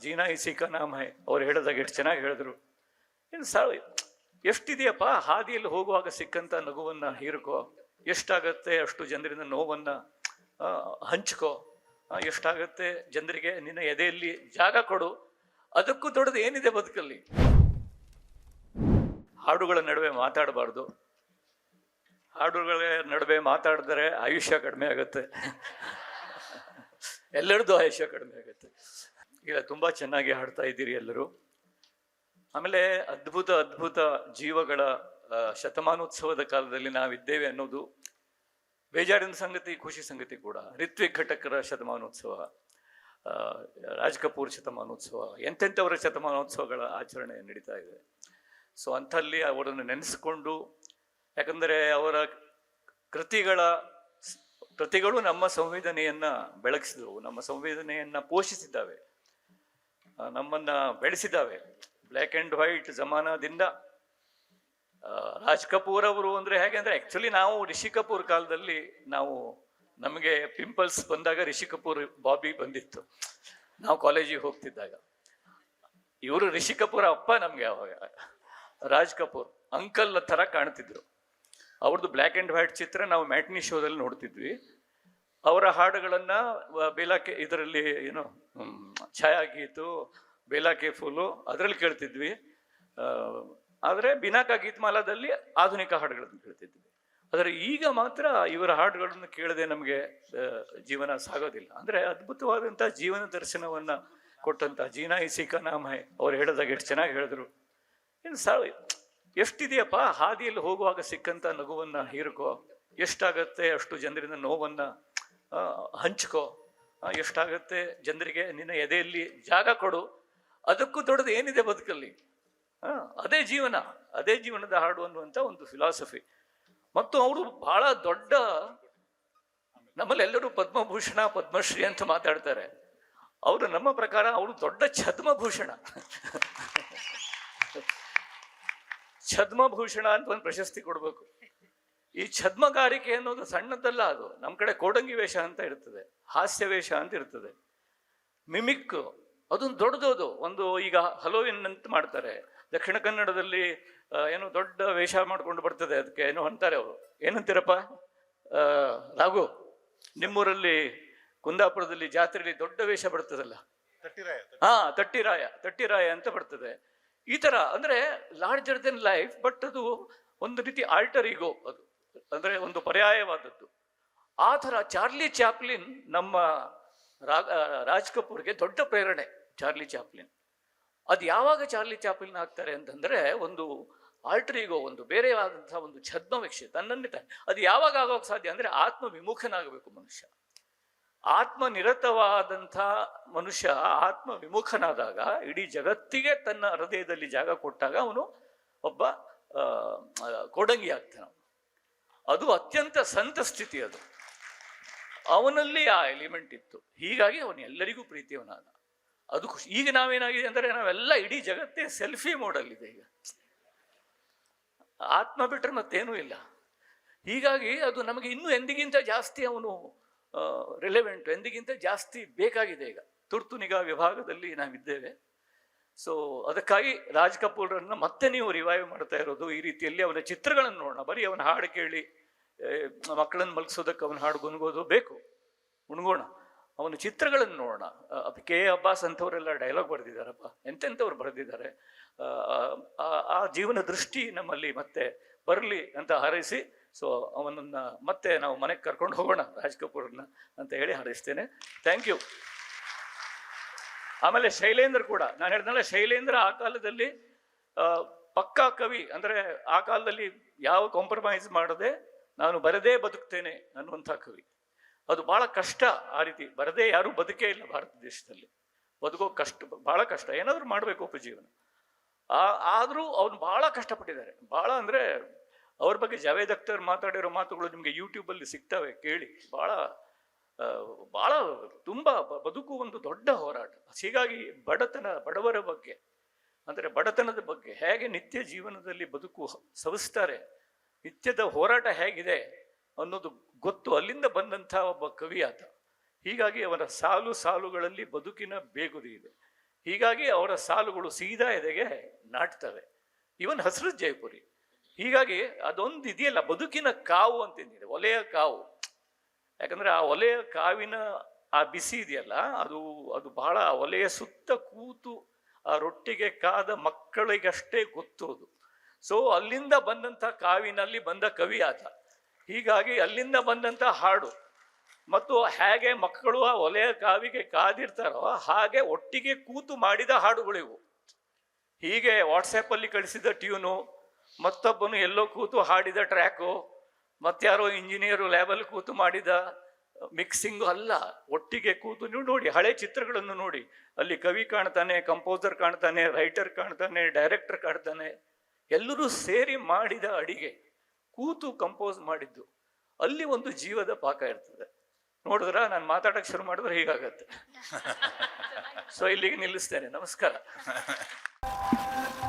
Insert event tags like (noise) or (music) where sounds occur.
ಜೀನಾ ಇಸಿಕ ನಾಮ ಅವ್ರು ಹೇಳಿದಾಗ ಎಷ್ಟು ಚೆನ್ನಾಗಿ ಹೇಳಿದ್ರು. ಇನ್ನು ಸಾವು, ಎಷ್ಟಿದೆಯಪ್ಪ? ಹಾದಿಯಲ್ಲಿ ಹೋಗುವಾಗ ಸಿಕ್ಕಂತ ನಗುವನ್ನ ಹೀರ್ಕೋ. ಎಷ್ಟಾಗತ್ತೆ ಅಷ್ಟು ಜನರಿಂದ ನೋವನ್ನ ಹಂಚ್ಕೋ. ಎಷ್ಟಾಗತ್ತೆ ಜನರಿಗೆ ನಿನ್ನ ಎದೆಯಲ್ಲಿ ಜಾಗ ಕೊಡು. ಅದಕ್ಕೂ ದೊಡ್ಡದು ಏನಿದೆ ಬದುಕಲ್ಲಿ? ಹಾಡುಗಳ ನಡುವೆ ಮಾತಾಡಬಾರ್ದು. ಹಾಡುಗಳ ನಡುವೆ ಮಾತಾಡಿದರೆ ಆಯುಷ್ಯ ಕಡಿಮೆ ಆಗುತ್ತೆ. ಎಲ್ಲರದ್ದು ಆಯುಷ್ಯ ಕಡಿಮೆ ಆಗುತ್ತೆ. ಈಗ ತುಂಬ ಚೆನ್ನಾಗಿ ಹಾಡ್ತಾ ಇದ್ದೀರಿ ಎಲ್ಲರೂ. ಆಮೇಲೆ ಅದ್ಭುತ ಅದ್ಭುತ ಜೀವಗಳ ಶತಮಾನೋತ್ಸವದ ಕಾಲದಲ್ಲಿ ನಾವಿದ್ದೇವೆ ಅನ್ನೋದು ಬೇಜಾರಿನ ಸಂಗತಿ, ಖುಷಿ ಸಂಗತಿ ಕೂಡ. ರಿತ್ವಿಕ್ ಘಟಕರ ಶತಮಾನೋತ್ಸವ ರಾಜ್ ಕಪೂರ್ ಶತಮಾನೋತ್ಸವ, ಎಂತೆಂಥವರ ಶತಮಾನೋತ್ಸವಗಳ ಆಚರಣೆ ನಡೀತಾ ಇದೆ. ಸೊ ಅಂಥಲ್ಲಿ ಅವರನ್ನು ನೆನೆಸ್ಕೊಂಡು, ಯಾಕಂದರೆ ಅವರ ಕೃತಿಗಳ ಕೃತಿಗಳು ನಮ್ಮ ಸಂವೇದನೆಯನ್ನ ಬೆಳಗಿಸಿದವು ನಮ್ಮ ಸಂವೇದನೆಯನ್ನ ಪೋಷಿಸಿದ್ದಾವೆ. ನಮ್ಮನ್ನ ಬೆಳೆಸಿದ್ದಾವೆ. ಬ್ಲ್ಯಾಕ್ ಆ್ಯಂಡ್ ವೈಟ್ ಜಮಾನದಿಂದ ರಾಜ್ ಕಪೂರ್ ಅವರು ಅಂದ್ರೆ ಹೇಗೆ ಅಂದ್ರೆ ಆಕ್ಚುಲಿ ನಾವು ರಿಷಿ ಕಪೂರ್ ಕಾಲದಲ್ಲಿ ನಾವು ನಮಗೆ ಪಿಂಪಲ್ಸ್ ಬಂದಾಗ ರಿಷಿ ಕಪೂರ್, ಬಾಬಿ ಬಂದಿತ್ತು. ನಾವು ಕಾಲೇಜಿಗೆ ಹೋಗ್ತಿದ್ದಾಗ. ಇವರು ರಿಷಿ ಕಪೂರ್ ಅಪ್ಪ ನಮಗೆ ಅವಾಗ, ರಾಜ್ ಕಪೂರ್ ಅಂಕಲ್ ತರ ಕಾಣ್ತಿದ್ರು. ಅವ್ರದ್ದು ಬ್ಲ್ಯಾಕ್ ಆ್ಯಂಡ್ ವೈಟ್ ಚಿತ್ರ ನಾವು ಮ್ಯಾಟ್ನಿ ಶೋದಲ್ಲಿ ನೋಡ್ತಿದ್ವಿ. ಅವರ ಹಾಡುಗಳನ್ನು ಬೇಲಾಕೆ ಇದರಲ್ಲಿ ಏನು ಛಾಯಾಗೀತು, ಬೇಲಾಕೆ ಫೂಲು ಅದರಲ್ಲಿ ಕೇಳ್ತಿದ್ವಿ. ಆದರೆ ಬಿನಾಕ ಗೀತ್ಮಾಲಾದಲ್ಲಿ ಆಧುನಿಕ ಹಾಡುಗಳನ್ನು ಕೇಳ್ತಿದ್ವಿ. ಆದರೆ ಈಗ ಮಾತ್ರ ಇವರ ಹಾಡುಗಳನ್ನು ಕೇಳದೆ ನಮಗೆ ಜೀವನ ಸಾಗೋದಿಲ್ಲ. ಅಂದ್ರೆ ಅದ್ಭುತವಾದಂಥ ಜೀವನ ದರ್ಶನವನ್ನ ಕೊಟ್ಟಂತ ಜೀನಾ ಇಸಿಕ ನಾಮ ಅವ್ರು ಹೇಳಿದಾಗ ಎಷ್ಟು ಚೆನ್ನಾಗಿ ಹೇಳಿದ್ರು. ಏನು ಸಾ, ಎಷ್ಟಿದೆಯಪ್ಪ, ಹಾದಿಯಲ್ಲಿ ಹೋಗುವಾಗ ಸಿಕ್ಕಂತ ನಗುವನ್ನ ಹೀರ್ಕೋ, ಎಷ್ಟಾಗತ್ತೆ ಅಷ್ಟು ಜನರಿಂದ ನೋವನ್ನ ಹಂಚ್ಕೋ. ಎಷ್ಟಾಗುತ್ತೆ? ಜನರಿಗೆ ನಿನ್ನ ಎದೆಯಲ್ಲಿ ಜಾಗ ಕೊಡು. ಅದಕ್ಕೂ ದೊಡ್ಡದು ಏನಿದೆ ಬದುಕಲ್ಲಿ? ಅದೇ ಜೀವನ. ಅದೇ ಜೀವನದ ಹಾಡು ಅನ್ನುವಂಥ ಒಂದು ಫಿಲಾಸಫಿ ಮತ್ತು ಅವರು ಬಹಳ ದೊಡ್ಡ ನಮ್ಮಲ್ಲೆಲ್ಲರೂ ಪದ್ಮಭೂಷಣ, ಪದ್ಮಶ್ರೀ ಅಂತ ಮಾತಾಡ್ತಾರೆ. ಅವರು ನಮ್ಮ ಪ್ರಕಾರ ಅವರು ದೊಡ್ಡ ಛದ್ಮಭೂಷಣ. ಛದ್ಮಭೂಷಣ ಅಂತ ಒಂದು ಪ್ರಶಸ್ತಿ ಕೊಡಬೇಕು. ಈ ಛದ್ಮಗಾರಿಕೆ ಅನ್ನೋದು ಸಣ್ಣದಲ್ಲ ಅದು. ನಮ್ಮ ಕಡೆ ಕೋಡಂಗಿ ವೇಷ ಅಂತ ಇರ್ತದೆ. ಹಾಸ್ಯ ವೇಷ ಅಂತ ಇರ್ತದೆ. ಮಿಮಿಕ್ ಅದೊಂದು ದೊಡ್ಡದದು. ಒಂದು ಈಗ ಹಲೋವಿನ್ ಅಂತ ಮಾಡ್ತಾರೆ. ದಕ್ಷಿಣ ಕನ್ನಡದಲ್ಲಿ ಏನು ದೊಡ್ಡ ವೇಷ ಮಾಡ್ಕೊಂಡು ಬರ್ತದೆ ಅದಕ್ಕೆ. ಏನೋ ಅಂತಾರೆ ಅವರು. ಏನಂತೀರಪ್ಪ? ರಾಘು ನಿಮ್ಮೂರಲ್ಲಿ ಕುಂದಾಪುರದಲ್ಲಿ ಜಾತ್ರೆಯಲ್ಲಿ ದೊಡ್ಡ ವೇಷ ಬರ್ತದಲ್ಲ. ತಟ್ಟಿರಾಯ ಹಾ ತಟ್ಟಿರಾಯ ತಟ್ಟಿರಾಯ ಅಂತ ಬರ್ತದೆ. ಈ ತರ ಅಂದ್ರೆ ಲಾರ್ಜರ್ ದೆನ್ ಲೈಫ್ ಬಟ್ ಅದು ಒಂದು ರೀತಿ ಆಲ್ಟರ್ ಈಗೋ ಅದು. ಅಂದ್ರೆ ಒಂದು ಪರ್ಯಾಯವಾದದ್ದು. ಆ ಥರ ಚಾರ್ಲಿ ಚಾಪ್ಲಿನ್ ನಮ್ಮ ರಾಜ್ ಕಪೂರ್ಗೆ ದೊಡ್ಡ ಪ್ರೇರಣೆ ಚಾರ್ಲಿ ಚಾಪ್ಲಿನ್. ಅದು ಯಾವಾಗ ಚಾರ್ಲಿ ಚಾಪ್ಲಿನ್ ಆಗ್ತಾರೆ ಅಂತಂದ್ರೆ ಒಂದು ಆಲ್ಟ್ರಿಗೋ ಒಂದು ಬೇರೆಯಾದಂತಹ ಒಂದು ಛದ್ಮ ವೀಕ್ಷೆ ತನ್ನನ್ನೇ ತಾನೆ. ಅದು ಯಾವಾಗ ಆಗೋಕೆ ಸಾಧ್ಯ ಅಂದ್ರೆ ಆತ್ಮ ವಿಮುಖನಾಗಬೇಕು ಮನುಷ್ಯ. ಆತ್ಮ ನಿರತವಾದಂಥ ಮನುಷ್ಯ ಆತ್ಮ ವಿಮುಖನಾದಾಗ ಇಡೀ ಜಗತ್ತಿಗೆ ತನ್ನ ಹೃದಯದಲ್ಲಿ ಜಾಗ ಕೊಟ್ಟಾಗ ಅವನು ಒಬ್ಬ ಕೋಡಂಗಿ ಆಗ್ತಾನೆ. ಅದು ಅತ್ಯಂತ ಸಂತ ಸ್ಥಿತಿ ಅದು. ಅವನಲ್ಲಿ ಆ ಎಲಿಮೆಂಟ್ ಇತ್ತು. ಹೀಗಾಗಿ ಅವನು ಎಲ್ಲರಿಗೂ ಪ್ರೀತಿಯವನಾದ. ಅದು ಈಗ ನಾವೇನಾಗಿದೆ ಅಂದರೆ ನಾವೆಲ್ಲ ಇಡೀ ಜಗತ್ತೇ ಸೆಲ್ಫಿ ಮೋಡಲ್ಲಿದೆ ಈಗ. ಆತ್ಮ ಬಿಟ್ಟರೆ ಮತ್ತೇನೂ ಇಲ್ಲ. ಹೀಗಾಗಿ ಅದು ನಮಗೆ ಇನ್ನೂ ಎಂದಿಗಿಂತ ಜಾಸ್ತಿ ಅವನು ರಿಲೆವೆಂಟ್ ಎಂದಿಗಿಂತ ಜಾಸ್ತಿ ಬೇಕಾಗಿದೆ ಈಗ. ತುರ್ತು ನಿಗಾ ವಿಭಾಗದಲ್ಲಿ ನಾವಿದ್ದೇವೆ. ಸೊ ಅದಕ್ಕಾಗಿ ರಾಜ್ ಕಪೂರ್ರನ್ನ ಮತ್ತೆ ನೀವು ರಿವೈವ್ ಮಾಡ್ತಾ ಇರೋದು, ಈ ರೀತಿಯಲ್ಲಿ ಅವನ ಚಿತ್ರಗಳನ್ನು ನೋಡೋಣ. ಬರೀ ಅವನ ಹಾಡು ಕೇಳಿ ಮಕ್ಕಳನ್ನು ಮಲಗಿಸೋದಕ್ಕೆ ಅವನ ಹಾಡು ಗುನ್ಗೋದು ಬೇಕು. ಉಣ್ಗೋಣ ಅವನ ಚಿತ್ರಗಳನ್ನು ನೋಡೋಣ. ಕೆ ಎ ಅಬ್ಬಾಸ್ ಅಂಥವರೆಲ್ಲ ಡೈಲಾಗ್ ಬರೆದಿದ್ದಾರಪ್ಪ. ಎಂತೆಂಥವ್ರು ಬರೆದಿದ್ದಾರೆ. ಆ ಜೀವನ ದೃಷ್ಟಿ ನಮ್ಮಲ್ಲಿ ಮತ್ತೆ ಬರಲಿ ಅಂತ ಹಾರೈಸಿ, ಸೊ, ಅವನನ್ನು ಮತ್ತೆ ನಾವು ಮನೆಗೆ ಕರ್ಕೊಂಡು ಹೋಗೋಣ ರಾಜ್ ಕಪೂರನ್ನ ಅಂತ ಹೇಳಿ ಹಾರೈಸ್ತೇನೆ. ಥ್ಯಾಂಕ್ ಯು ಆಮೇಲೆ ಶೈಲೇಂದ್ರ ಕೂಡ, ನಾನು ಹೇಳ್ದಲ್ಲ ಶೈಲೇಂದ್ರ ಆ ಕಾಲದಲ್ಲಿ ಪಕ್ಕಾ ಕವಿ ಅಂದ್ರೆ ಆ ಕಾಲದಲ್ಲಿ ಯಾವ ಕಾಂಪ್ರಮೈಸ್ ಮಾಡದೆ ನಾನು ಬರದೇ ಬದುಕ್ತೇನೆ ಅನ್ನುವಂಥ ಕವಿ. ಅದು ಬಹಳ ಕಷ್ಟ ಆ ರೀತಿ, ಬರದೇ ಯಾರೂ ಬದುಕೇ ಇಲ್ಲ ಭಾರತ ದೇಶದಲ್ಲಿ. ಬದುಕೋ ಕಷ್ಟ ಬಹಳ ಕಷ್ಟ, ಏನಾದರೂ ಮಾಡಬೇಕು ಉಪಜೀವನ. ಆ, ಆದರೂ ಅವ್ನು ಬಹಳ ಕಷ್ಟಪಟ್ಟಿದ್ದಾರೆ. ಬಹಳ ಅಂದ್ರೆ ಅವ್ರ ಬಗ್ಗೆ ಜಾವೇದ್ ಅಖ್ತರ್ ಮಾತಾಡಿರೋ ಮಾತುಗಳು ನಿಮಗೆ ಯೂಟ್ಯೂಬಲ್ಲಿ ಸಿಗ್ತವೆ ಕೇಳಿ ಬಹಳ ಬಹಳ ತುಂಬಾ ಬದುಕು ಒಂದು ದೊಡ್ಡ ಹೋರಾಟ. ಹೀಗಾಗಿ ಬಡತನ, ಬಡವರ ಬಗ್ಗೆ, ಅಂದರೆ ಬಡತನದ ಬಗ್ಗೆ ಹೇಗೆ ನಿತ್ಯ ಜೀವನದಲ್ಲಿ ಬದುಕು ಸವಿಸ್ತಾರೆ, ನಿತ್ಯದ ಹೋರಾಟ ಹೇಗಿದೆ ಅನ್ನೋದು ಗೊತ್ತು ಅಲ್ಲಿಂದ ಬಂದಂಥ ಒಬ್ಬ ಕವಿ ಆತ ಹೀಗಾಗಿ ಅವರ ಸಾಲು ಸಾಲುಗಳಲ್ಲಿ ಬದುಕಿನ ಬೇಗುದಿ ಇದೆ. ಹೀಗಾಗಿ ಅವರ ಸಾಲುಗಳು ಸೀದಾ ಎದೆಗೆ ನಾಟ್ತವೆ. ಇವನ್ ಹಸಿರು ಜಯಪುರಿ ಹೀಗಾಗಿ ಅದೊಂದು ಇದೆಯಲ್ಲ ಬದುಕಿನ ಕಾವು ಅಂತಿದೆ. ಒಲೆಯ ಕಾವು. ಯಾಕಂದ್ರೆ ಆ ಒಲೆಯ ಕಾವಿನ ಆ ಬಿಸಿ ಇದೆಯಲ್ಲ, ಅದು ಅದು ಬಹಳ ಒಲೆಯ ಸುತ್ತ ಕೂತು ಆ ರೊಟ್ಟಿಗೆ ಕಾದ ಮಕ್ಕಳಿಗಷ್ಟೇ ಗೊತ್ತು ಅದು ಸೊ ಅಲ್ಲಿಂದ ಬಂದಂಥ ಕಾವಿನಲ್ಲಿ ಬಂದ ಕವಿ ಆತ ಹೀಗಾಗಿ ಅಲ್ಲಿಂದ ಬಂದಂಥ ಹಾಡು. ಮತ್ತು ಹೇಗೆ ಮಕ್ಕಳು ಆ ಒಲೆಯ ಕಾವಿಗೆ ಕಾದಿರ್ತಾರೋ ಹಾಗೆ ಒಟ್ಟಿಗೆ ಕೂತು ಮಾಡಿದ ಹಾಡುಗಳಿವು ಹೀಗೆ ವಾಟ್ಸಪ್ಪಲ್ಲಿ ಕಳಿಸಿದ ಟ್ಯೂನು, ಮತ್ತೊಬ್ಬನು ಎಲ್ಲೋ ಕೂತು ಹಾಡಿದ ಟ್ರ್ಯಾಕು ಮತ್ತಾರೋ ಇಂಜಿನಿಯರು ಲ್ಯಾಬಲ್ಲಿ ಕೂತು ಮಾಡಿದ ಮಿಕ್ಸಿಂಗು ಅಲ್ಲ ಒಟ್ಟಿಗೆ ಕೂತು ನೀವು ನೋಡಿ ಹಳೆ ಚಿತ್ರಗಳನ್ನು ನೋಡಿ. ಅಲ್ಲಿ ಕವಿ ಕಾಣ್ತಾನೆ ಕಂಪೋಸರ್ ಕಾಣ್ತಾನೆ ರೈಟರ್ ಕಾಣ್ತಾನೆ ಡೈರೆಕ್ಟರ್ ಕಾಣ್ತಾನೆ ಎಲ್ಲರೂ ಸೇರಿ ಮಾಡಿದ ಅಡಿಗೆ. ಕೂತು ಕಂಪೋಸ್ ಮಾಡಿದ್ದು. ಅಲ್ಲಿ ಒಂದು ಜೀವದ ಪಾಕ ಇರ್ತದೆ. ನೋಡಿದ್ರ? ನಾನು ಮಾತಾಡಕ್ಕೆ ಶುರು ಮಾಡಿದ್ರೆ ಹೀಗಾಗತ್ತೆ. (laughs) ಸೊ ಇಲ್ಲಿಗೆ ನಿಲ್ಲಿಸ್ತೇನೆ. ನಮಸ್ಕಾರ. (laughs)